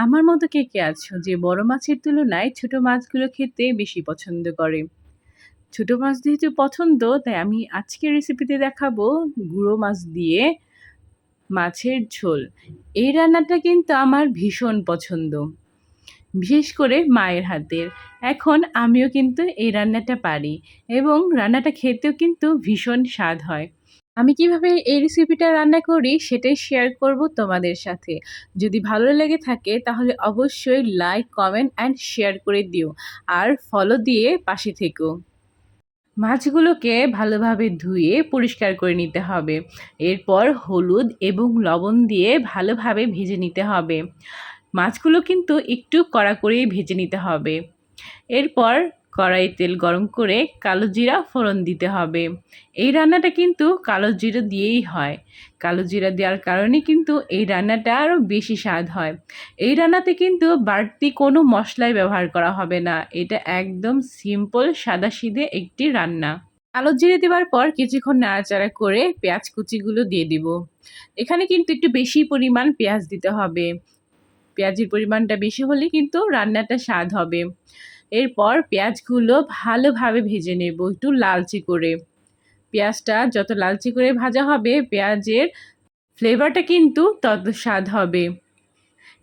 আমার মতো কে কে আছো? যে বড় মাছের তুলনায় ছোট মাছগুলো খেতে বেশি পছন্দ করে। ছোট মাছ যেহেতু পছন্দ, তাই আমি আজকের রেসিপিতে দেখাবো গুঁড়ো মাছ দিয়ে মাছের ঝোল। এই রান্নাটা কিন্তু আমার ভীষণ পছন্দ, বিশেষ করে মায়ের হাতের। এখন আমিও কিন্তু এই রান্নাটা পারি এবং রান্নাটা খেতেও কিন্তু ভীষণ স্বাদ হয়। আমি কীভাবে এই রেসিপিটা রান্না করি সেটাই শেয়ার করব তোমাদের সাথে। যদি ভালো লেগে থাকে তাহলে অবশ্যই লাইক কমেন্ট অ্যান্ড শেয়ার করে দিও। আর ফলো দিয়ে পাশে থেকো। মাছগুলোকে ভালোভাবে ধুয়ে পরিষ্কার করে নিতে হবে। এরপর হলুদ এবং লবণ দিয়ে ভালোভাবে ভেজে নিতে হবে। মাছগুলো কিন্তু একটু কড়া করেই ভেজে নিতে হবে। এরপর কড়াই তেল গরম করে কালো জিরা ফোড়ন দিতে হবে। এই রান্নাটা কিন্তু কালো জিরা দিয়েই হয়। কালো জিরা দেওয়ার কারণে কিন্তু এই রান্নাটা আরও বেশি স্বাদ হয়। এই রান্নাতে কিন্তু বাড়তি কোনো মশলাই ব্যবহার করা হবে না। এটা একদম সিম্পল, সাদাসিধে একটি রান্না। কালো জিরে দেওয়ার পর কিছুক্ষণ নাড়াচাড়া করে পেঁয়াজ কুচিগুলো দিয়ে দিব। এখানে কিন্তু একটু বেশি পরিমাণ পেঁয়াজ দিতে হবে। পেঁয়াজের পরিমাণটা বেশি হলে কিন্তু রান্নাটা স্বাদ হবে। এরপর পেঁয়াজগুলো ভালোভাবে ভেজে নেব একটু লালচে করে। পেঁয়াজটা যত লালচে করে ভাজা হবে, পেঁয়াজের ফ্লেভারটা কিন্তু তত স্বাদ হবে।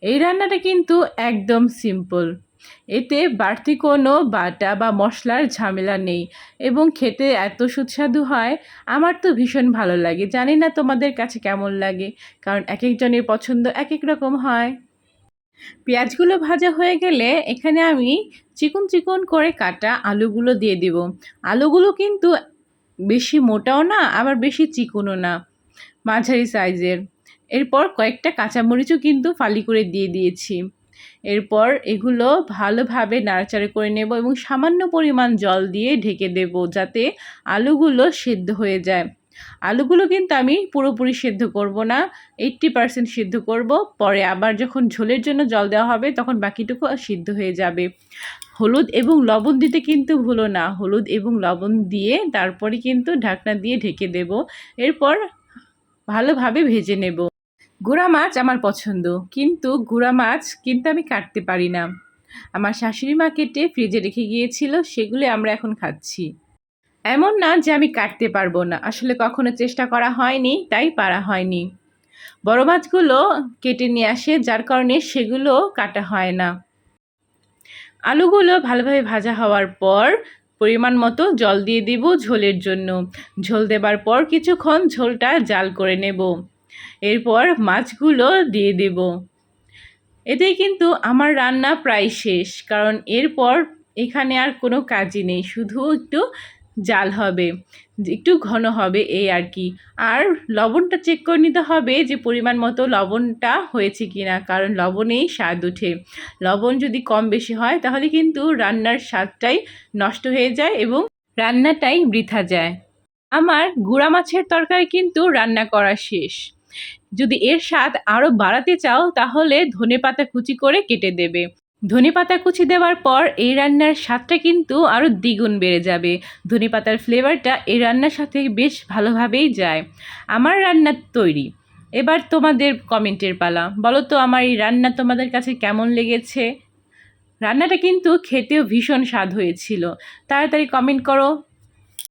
এই রান্নাটা কিন্তু একদম সিম্পল। এতে বাড়তি কোনো বাটা বা মশলার ঝামেলা নেই এবং খেতে এত সুস্বাদু হয়, আমার তো ভীষণ ভালো লাগে। জানি না তোমাদের কাছে কেমন লাগে, কারণ এক একজনের পছন্দ এক এক রকম হয়। পেঁয়াজগুলো ভাজা হয়ে গেলে এখানে আমি চিকন চিকন করে কাটা আলুগুলো দিয়ে দেব। আলুগুলো কিন্তু বেশি মোটাও না, আবার বেশি চিকনও না, মাঝারি সাইজের। এরপর কয়েকটা কাঁচামরিচও কিন্তু ফালি করে দিয়ে দিয়েছি। এরপর এগুলো ভালোভাবে নাড়াচাড়া করে নেব এবং সামান্য পরিমাণ জল দিয়ে ঢেকে দেব যাতে আলুগুলো সেদ্ধ হয়ে যায়। আলুগুলো কিন্তু আমি পুরোপুরি সেদ্ধ করব না এইট্টি পারসেন্ট সিদ্ধ করব, পরে আবার যখন ঝোলের জন্য জল দেওয়া হবে তখন বাকিটুকু সিদ্ধ হয়ে যাবে। হলুদ এবং লবণ দিতে কিন্তু ভুলো না, হলুদ এবং লবণ দিয়ে তারপরে কিন্তু ঢাকনা দিয়ে ঢেকে দেব, এরপর ভালোভাবে ভেজে নেব। গুঁড়া মাছ আমার পছন্দ, কিন্তু গুঁড়া মাছ কিন্তু আমি কাটতে পারি না। আমার শাশুড়ি মা কেটে ফ্রিজে রেখে গিয়েছিল, সেগুলো আমরা এখন খাচ্ছি। এমন না যে আমি কাটতে পারব না। আসলে কখনো চেষ্টা করা হয়নি, তাই পারা হয়নি। বড় মাছগুলো কেটে নিয়ে আসে, যার কারণে সেগুলো কাটা হয় না। আলুগুলো ভালোভাবে ভাজা হওয়ার পর পরিমাণ মতো জল দিয়ে দিব ঝোলের জন্য। ঝোল দেবার পর কিছুক্ষণ ঝোলটা জাল করে নেব। এরপর মাছগুলো দিয়ে দেব। এতেই কিন্তু আমার রান্না প্রায় শেষ, কারণ এরপর এখানে আর কোনো কাজই নেই। শুধু একটু জাল হবে, একটু ঘন হবে এই আর কি। আর লবণটা চেক করে নিতে হবে যে পরিমাণ মতো লবণটা হয়েছে কি না কারণ লবণেই স্বাদ ওঠে। লবণ যদি কম বেশি হয়, তাহলে কিন্তু রান্নার স্বাদটাই নষ্ট হয়ে যায় এবং রান্নাটাই বৃথা যায়। আমার গুঁড়া মাছের তরকারি কিন্তু রান্না করা শেষ। যদি এর স্বাদ আরও বাড়াতে চাও, তাহলে ধনে পাতা কুচি করে কেটে দেবে। ধনে পাতা কুচি দেওয়ার পর এই রান্নার স্বাদটা কিন্তু আরও দ্বিগুণ বেড়ে যাবে। ধনেপাতার ফ্লেভারটা এই রান্নার সাথে বেশ ভালোভাবেই যায়। আমার রান্না তৈরি। এবার তোমাদের কমেন্টের পালা। বলো তো, আমার এই রান্না তোমাদের কাছে কেমন লেগেছে? রান্নাটা কিন্তু খেতেও ভীষণ স্বাদ হয়েছিল। তাড়াতাড়ি কমেন্ট করো।